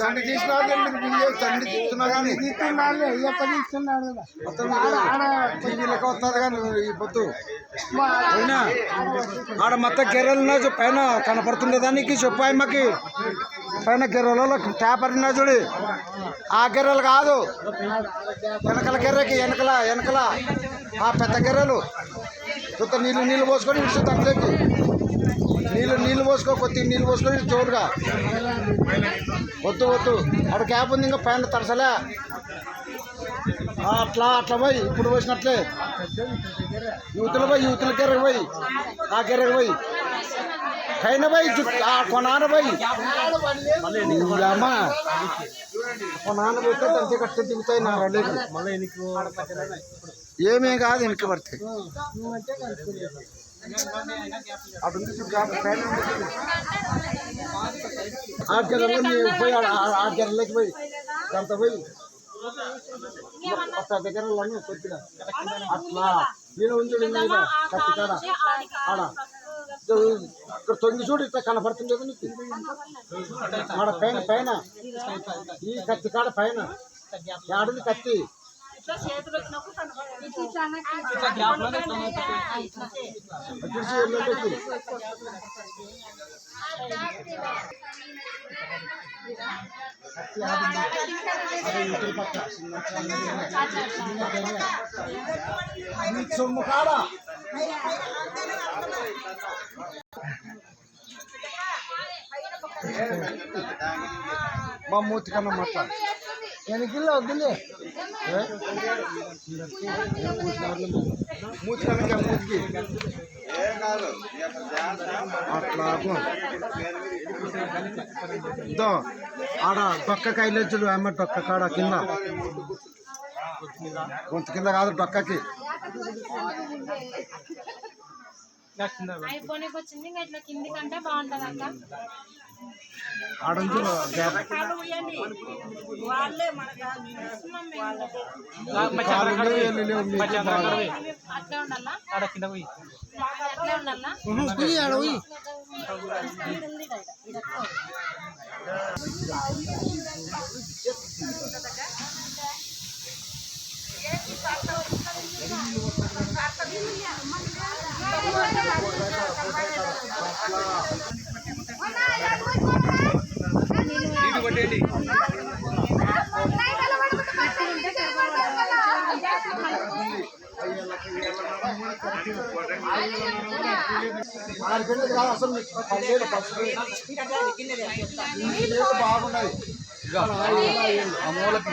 తండ్రి తీసినా తండ్రి తీస్తున్నా కానీ తీస్తున్నాడు కదా. మొత్తం టీవీలకు కానీ ఈ అయినా ఆడ మొత్తం గెర్రెలు పైన కనపడుతుండే దానికి చెప్పు అమ్మకి పైన గెర్రెలలో పేపర్ ఉన్నా చూడు. ఆ గెర్రెలు కాదు. వెనకల గెర్రెకి వెనకల వెనకల ఆ పెద్ద గెర్రెలు. కొత్త నీళ్ళు నీళ్ళు పోసుకొని ఇటు తగ్గలేకి నీళ్ళు నీళ్ళు పోసుకో కొద్ది నీళ్ళు పోసుకొని చోటుగా. వద్దు వద్దు. ఆడ క్యాప్ ఉంది ఇంకా పైన తరసలే అట్లా అట్లా పోయి ఇప్పుడు పోసినట్లే. యువతలు పోయి యువతల గెర్రకు పోయి. ఆ గెర్రకు పోయి. పైన పోయి ఆ కొనాన పోయి. అమ్మా కొనాన పోతే తంతి కట్ట దిగుతాయి నా రెండు ఏమేం కాదు వెనక్కి పడతాయి నీవు పోయి ఆ- ఆ- ఆ గెర్రలోకి పోయి అంత పోయి ఒక దగ్గర కొద్దిగా అట్లా నేను ఉంచుడు మీద కత్తి కాడ ఆడ ఇక్కడ తొంగి చూడు ఇట్లా కనపడుతుంది నీకు ఆడ పైన పైన ఈ కత్తి కాడ పైన ఆడది కత్తి సొమ్ము కాడ మా మూతి కన్నా మాట్లాడు వెనకిల్లో వద్దులే. మూతి ఆడ డొక్క కైలెచ్చుడు అమ్మ డొక్క కాడ కింద. కొంత కింద కాదు డొక్కకి. అయిపోయి వచ్చింది ఇంకా ఇట్లా కింది కంటే బాగుంటది అక్క. అట్లే ఉండాలా? అట్లే ఉండాలా? పోయి ఆరు గంటలకు రాదు అసలు మీకు పదివేలు బాగున్నాయి. మూలకి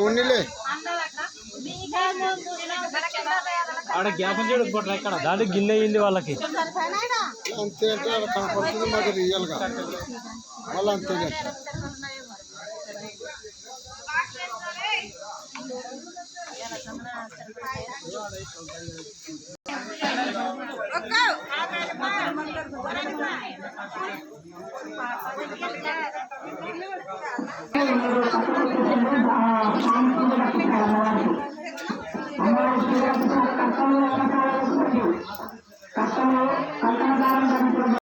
ఉన్నిలే ఆడ గ్యాప్ చూడకపోవట్లే ఇక్కడ. దాని గిన్నె అయింది వాళ్ళకి. అంతే కనపడుతుంది మాకు రియల్గా వాళ్ళు అంతే Thank you.